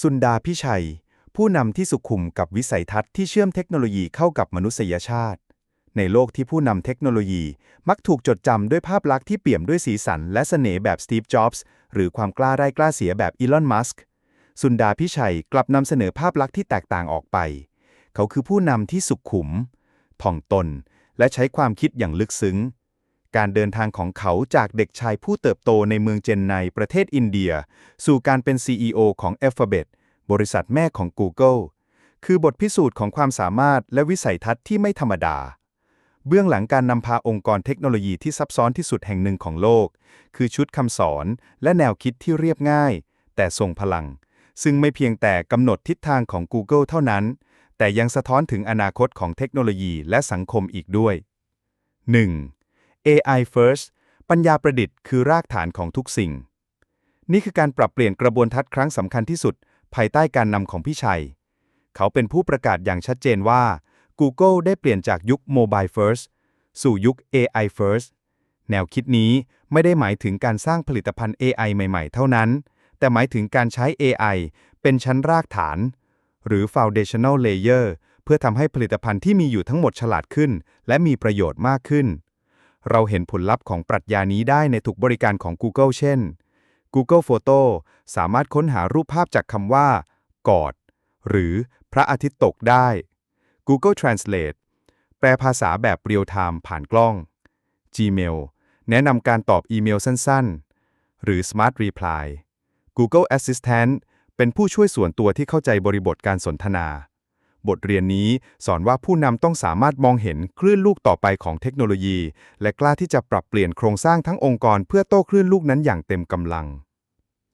สุนดาพิชัย ผู้นำที่สุขุมกับวิสัยทัศน์ที่เชื่อมเทคโนโลยีเข้ากับมนุษยชาติ ในโลกที่ผู้นำเทคโนโลยีมักถูกจดจำด้วยภาพลักษณ์ที่เปี่ยมด้วยสีสันและเสน่ห์แบบสตีฟจ็อบส์หรือความกล้าได้กล้าเสียแบบอีลอนมัสก์สุนดาพิชัยกลับนำเสนอภาพลักษณ์ที่แตกต่างออกไป เขาคือผู้นำที่สุขุมถ่อมตน และใช้ความคิดอย่างลึกซึ้ง การเดินทางของเขาจากเด็กชายผู้เติบโตในเมืองเจนไนประเทศอินเดีย สู่การเป็น CEO ของ Alphabet บริษัทแม่ของ Google คือบทพิสูจน์ของความสามารถและวิสัยทัศน์ที่ไม่ธรรมดา เบื้องหลังการนำพาองค์กรเทคโนโลยีที่ซับซ้อนที่สุดแห่งหนึ่งของโลก คือชุดคำสอนและแนวคิดที่เรียบง่าย แต่ทรงพลัง ซึ่งไม่เพียงแต่กำหนดทิศทางของ Google เท่านั้น แต่ยังสะท้อนถึงอนาคตของเทคโนโลยีและสังคมอีกด้วย 1. AI first ปัญญาประดิษฐ์คือรากฐานของทุกสิ่ง นี่คือการปรับเปลี่ยนกระบวนทัศน์ครั้งสำคัญที่สุด ภายใต้การนำของพี่ชัย เขาเป็นผู้ประกาศอย่างชัดเจนว่า Google ได้เปลี่ยนจากยุค Mobile First สู่ยุค AI First แนวคิดนี้ไม่ได้หมายถึงการสร้างผลิตภัณฑ์ AI ใหม่ๆ เท่านั้น แต่หมายถึงการใช้ AI เป็นชั้นรากฐาน หรือ foundational layer เพื่อทำให้ผลิตภัณฑ์ที่มีอยู่ทั้งหมดฉลาดขึ้น และมีประโยชน์มากขึ้น เราเห็นผลลัพธ์ของปรัชญานี้ได้ในทุกบริการของ Google เช่น Google Photo สามารถค้นหารูปภาพจากคำว่า กอด หรือพระอาทิตย์ตกได้ Google Translate แปลภาษาแบบเรียลไทม์ผ่านกล้อง Gmail แนะนำการตอบอีเมลสั้นๆ หรือ Smart Reply Google Assistant เป็นผู้ช่วยส่วนตัวที่เข้าใจบริบทการสนทนา บทเรียนนี้สอนว่าผู้นำต้องสามารถมองเห็นคลื่นลูกต่อไปของเทคโนโลยี และกล้าที่จะปรับเปลี่ยนโครงสร้างทั้งองค์กรเพื่อโต้คลื่นลูกนั้นอย่างเต็มกำลัง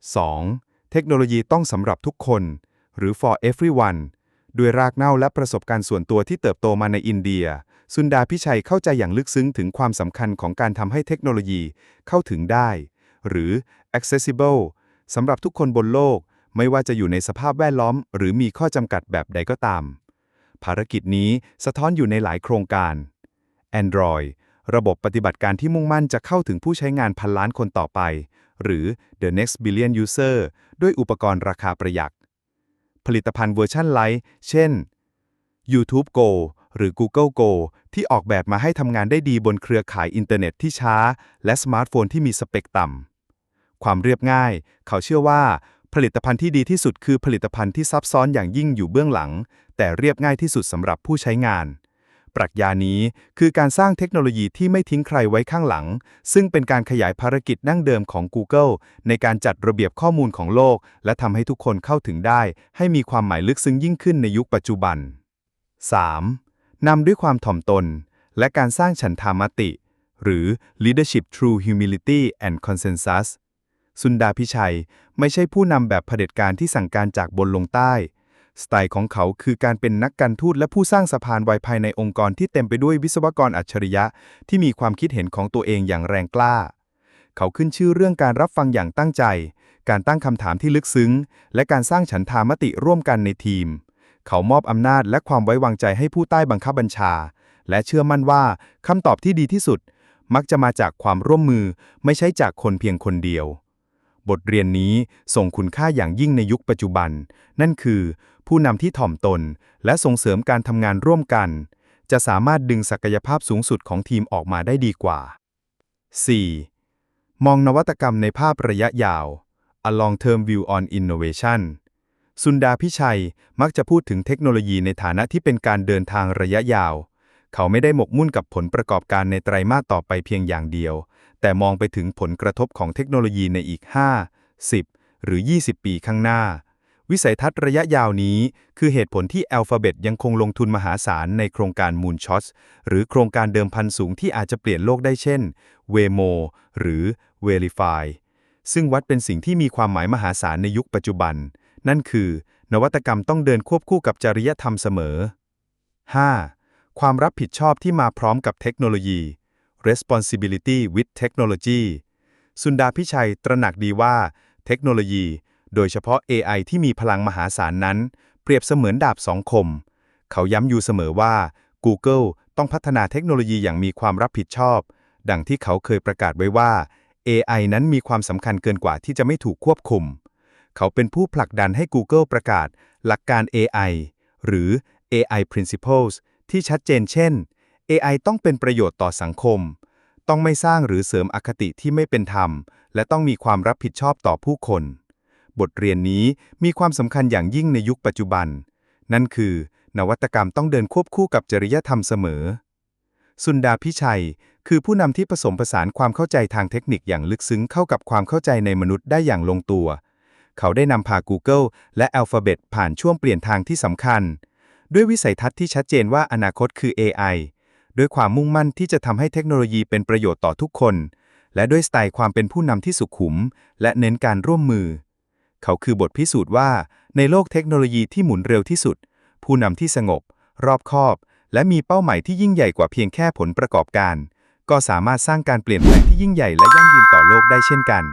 2. เทคโนโลยีต้องสำหรับทุกคน หรือ for everyone ด้วยรากเหง้าและประสบการณ์ส่วนตัวที่เติบโตมาในอินเดีย สุนดาพิชัยเข้าใจอย่างลึกซึ้งถึงความสำคัญของการทำให้เทคโนโลยีเข้าถึงได้ หรือ accessible สำหรับทุกคนบนโลก ไม่ว่าจะอยู่ในสภาพแวดล้อม หรือมีข้อจำกัดแบบใดก็ตาม ภารกิจนี้สะท้อนอยู่ในหลายโครงการ Android ระบบปฏิบัติการที่มุ่งมั่นจะเข้าถึงผู้ใช้งานพันล้านคนต่อไป หรือ the next billion user ด้วยอุปกรณ์ราคาประหยัด ผลิตภัณฑ์เวอร์ชันไลท์เช่น YouTube Go หรือ Google Go ที่ออกแบบมาให้ทำงานได้ดีบนเครือข่ายอินเทอร์เน็ตที่ช้า และสมาร์ทโฟนที่มีสเปคต่ำความเรียบง่าย เขาเชื่อว่า ผลิตภัณฑ์ที่ดีที่สุดคือผลิตภัณฑ์ที่ซับซ้อนอย่างยิ่งอยู่เบื้องหลัง แต่เรียบง่ายที่สุดสำหรับผู้ใช้งาน ปรัชญานี้คือการสร้างเทคโนโลยีที่ไม่ทิ้งใครไว้ข้างหลัง ซึ่งเป็นการขยายภารกิจดั้งเดิมของ Google ในการจัดระเบียบข้อมูลของโลก และทำให้ทุกคนเข้าถึงได้ ให้มีความหมายลึกซึ้งยิ่งขึ้นในยุคปัจจุบัน 3. นำด้วยความถ่อมตน และการสร้างฉันทามติ หรือ leadership through humility and consensus สุนดาพิชัย ไม่ใช่ผู้นำแบบเผด็จการที่สั่งการจากบนลงใต้ สไตล์ของเขาคือการเป็นนักการทูตและผู้สร้างสะพานไวภายในองค์กรที่เต็มไปด้วยวิศวกรอัจฉริยะ ที่มีความคิดเห็นของตัวเองอย่างแรงกล้า เขาขึ้นชื่อเรื่องการรับฟังอย่างตั้งใจ การตั้งคำถามที่ลึกซึ้ง และการสร้างฉันทามติร่วมกันในทีม เขามอบอำนาจและความไว้วางใจให้ผู้ใต้บังคับบัญชา และเชื่อมั่นว่าคำตอบที่ดีที่สุด มักจะมาจากความร่วมมือไม่ใช่จากคนเพียงคนเดียว บทเรียนนี้ส่งคุณค่าอย่างยิ่งในยุคปัจจุบัน นั่นคือ ผู้นำที่ถ่อมตน และส่งเสริมการทำงานร่วมกัน จะสามารถดึงศักยภาพสูงสุดของทีมออกมาได้ดีกว่า 4. มองนวัตกรรมในภาพระยะยาว A long-term view on innovation สุนดาพิชัยมักจะพูดถึงเทคโนโลยีในฐานะที่เป็นการเดินทางระยะยาว เขาไม่ได้หมกมุ่นกับผลประกอบการในไตรมาสต่อไปเพียงอย่างเดียว แต่มองไปถึงผลกระทบของเทคโนโลยีในอีก 5 10 หรือ 20 ปีข้างหน้า วิสัยทัศน์ระยะยาวนี้ คือเหตุผลที่ Alphabet ยังคงลงทุนมหาศาลในโครงการ Moonshots หรือโครงการเดิมพันสูงที่อาจจะเปลี่ยนโลกได้เช่น Waymo หรือ Verify ซึ่งวัดเป็นสิ่งที่มีความหมายมหาศาลในยุคปัจจุบัน นั่นคือ นวัตกรรมต้องเดินควบคู่กับจริยธรรมเสมอ 5. ความรับผิดชอบที่มาพร้อมกับเทคโนโลยี responsibility with technology สุนดาพิชัยตระหนักดีว่า เทคโนโลยี โดยเฉพาะ AI ที่มีพลังมหาศาลนั้น เปรียบเสมือนดาบสองคม เขาย้ำอยู่เสมอว่า Google ต้องพัฒนาเทคโนโลยีอย่างมีความรับผิดชอบ ดังที่เขาเคยประกาศไว้ว่า AI นั้นมีความสำคัญเกินกว่าที่จะไม่ถูกควบคุม เขาเป็นผู้ผลักดันให้ Google ประกาศ หลักการ AI หรือ AI Principles ที่ชัดเจนเช่น AI ต้องเป็นประโยชน์ต่อสังคม ต้องไม่สร้างหรือเสริมอคติที่ไม่เป็นธรรม และต้องมีความรับผิดชอบต่อผู้คน บทเรียนนี้มีความสำคัญอย่างยิ่งในยุคปัจจุบัน นั่นคือ นวัตกรรมต้องเดินควบคู่กับจริยธรรมเสมอ สุนดาพิชัย คือผู้นำที่ผสมผสานความเข้าใจทางเทคนิคอย่างลึกซึ้งเข้ากับความเข้าใจในมนุษย์ได้อย่างลงตัว เขาได้นำพา Google และ Alphabet ผ่านช่วงเปลี่ยนทางที่สำคัญ ด้วยวิสัยทัศน์ที่ชัดเจนว่าอนาคตคือ AI ด้วยความมุ่งมั่นที่จะทำให้เทคโนโลยีเป็นประโยชน์ต่อทุกคน และด้วยสไตล์ความเป็นผู้นำที่สุขุม และเน้นการร่วมมือ เขาคือบทพิสูจน์ว่า ในโลกเทคโนโลยีที่หมุนเร็วที่สุด ผู้นำที่สงบ รอบคอบ และมีเป้าหมายที่ยิ่งใหญ่กว่าเพียงแค่ผลประกอบการ ก็สามารถสร้างการเปลี่ยนแปลงที่ยิ่งใหญ่และยั่งยืนต่อโลกได้เช่นกัน